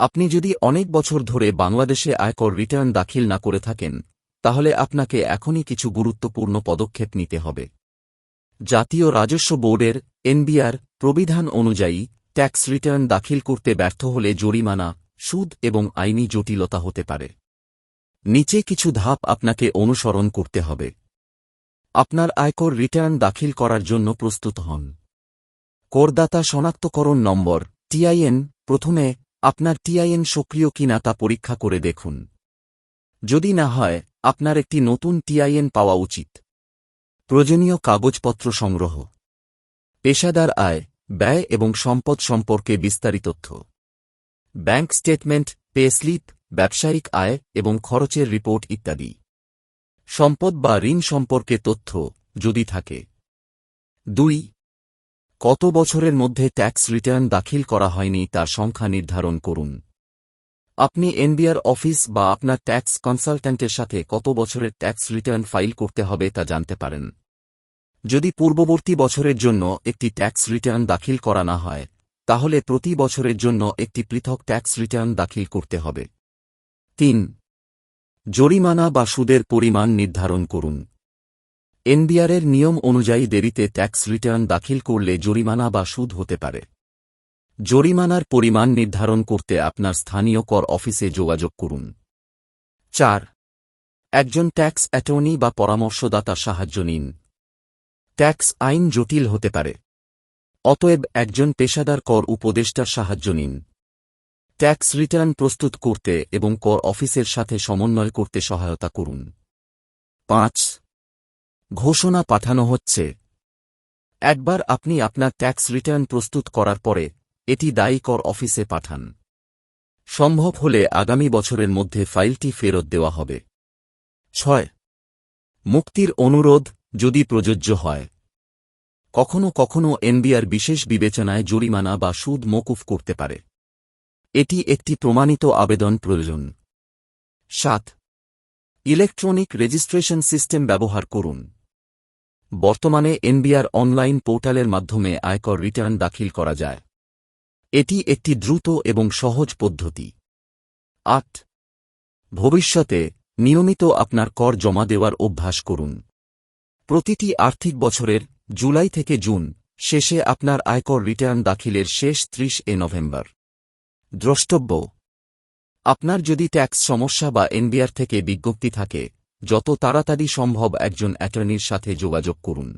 আপনি যদি অনেক বছর ধরে বাংলাদেশে আয়কর রিটার্ন দাখিল না করে থাকেন, তাহলে আপনাকে এখনই কিছু গুরুত্বপূর্ণ পদক্ষেপ নিতে হবে। জাতীয় রাজস্ব বোর্ডের এনবিআর প্রবিধান অনুযায়ী ট্যাক্স রিটার্ন দাখিল করতে ব্যর্থ হলে জরিমানা, সুদ এবং আইনি জটিলতা হতে পারে। নিচে কিছু ধাপ আপনাকে অনুসরণ করতে হবে। আপনার আয়কর রিটার্ন দাখিল করার জন্য প্রস্তুত হন। করদাতা শনাক্তকরণ নম্বর, টিআইএন, প্রথমে আপনার টিআইএন সক্রিয় কিনা তা পরীক্ষা করে দেখুন। যদি না হয়, আপনার একটি নতুন টিআইএন পাওয়া উচিত। প্রয়োজনীয় কাগজপত্র সংগ্রহ। পেশাদার আয়, ব্যয় এবং সম্পদ সম্পর্কে বিস্তারিত তথ্য। ব্যাংক স্টেটমেন্ট, পে স্লিপ, ব্যবসায়িক আয় এবং খরচের রিপোর্ট ইত্যাদি। সম্পদ বা ঋণ সম্পর্কে তথ্য যদি থাকে। দুই কত বছরের মধ্যে ট্যাক্স রিটার্ন দাখিল করা হয়নি তার সংখ্যা নির্ধারণ করুন। আপনি এনবিআর অফিস বা আপনার ট্যাক্স কনসালট্যান্টের সাথে কত বছরের ট্যাক্স রিটার্ন ফাইল করতে হবে তা জানতে পারেন। যদি পূর্ববর্তী বছরের জন্য একটি ট্যাক্স রিটার্ন দাখিল করা না হয়, তাহলে প্রতি বছরের জন্য একটি পৃথক ট্যাক্স রিটার্ন দাখিল করতে হবে। তিন, জরিমানা বা সুদের পরিমাণ নির্ধারণ করুন। এনবিআরের নিয়ম অনুযায়ী দেরিতে ট্যাক্স রিটার্ন দাখিল করলে জরিমানা বা সুদ হতে পারে। জরিমানার পরিমাণ নির্ধারণ করতে আপনার স্থানীয় কর অফিসে যোগাযোগ করুন। চার, একজন ট্যাক্স অ্যাটর্নি বা পরামর্শদাতা সাহায্য নিন। ট্যাক্স আইন জটিল হতে পারে। অতএব একজন পেশাদার কর উপদেষ্টার সাহায্য নিন। ট্যাক্স রিটার্ন প্রস্তুত করতে এবং কর অফিসের সাথে সমন্বয় করতে সহায়তা করুন। পাঁচ ঘোষণা পাঠানো হচ্ছে। একবার আপনি আপনার ট্যাক্স রিটার্ন প্রস্তুত করার পরে, এটি দায়ী কর অফিসে পাঠান। সম্ভব হলে আগামী বছরের মধ্যে ফাইলটি ফেরত দেওয়া হবে। ছয়। মুক্তির অনুরোধ যদি প্রযোজ্য হয়। কখনও কখনও এনবিআর বিশেষ বিবেচনায় জরিমানা বা সুদ মকুফ করতে পারে। এটি একটি প্রমাণিত আবেদন প্রয়োজন। সাত। ইলেকট্রনিক রেজিস্ট্রেশন সিস্টেম ব্যবহার করুন। বর্তমানে এনবিআর অনলাইন পোর্টালের মাধ্যমে আয়কর রিটার্ন দাখিল করা যায়। এটি একটি দ্রুত এবং সহজ পদ্ধতি। আট, ভবিষ্যতে নিয়মিত আপনার কর জমা দেওয়ার অভ্যাস করুন। প্রতিটি আর্থিক বছরের জুলাই থেকে জুন শেষে আপনার আয়কর রিটার্ন দাখিলের শেষ ত্রিশ এ নভেম্বর। দ্রষ্টব্য, আপনার যদি ট্যাক্স সমস্যা বা এনবিআর থেকে বিজ্ঞপ্তি থাকে যত তাড়াতাড়ি সম্ভব একজন অ্যাটর্নির সাথে যোগাযোগ করুন।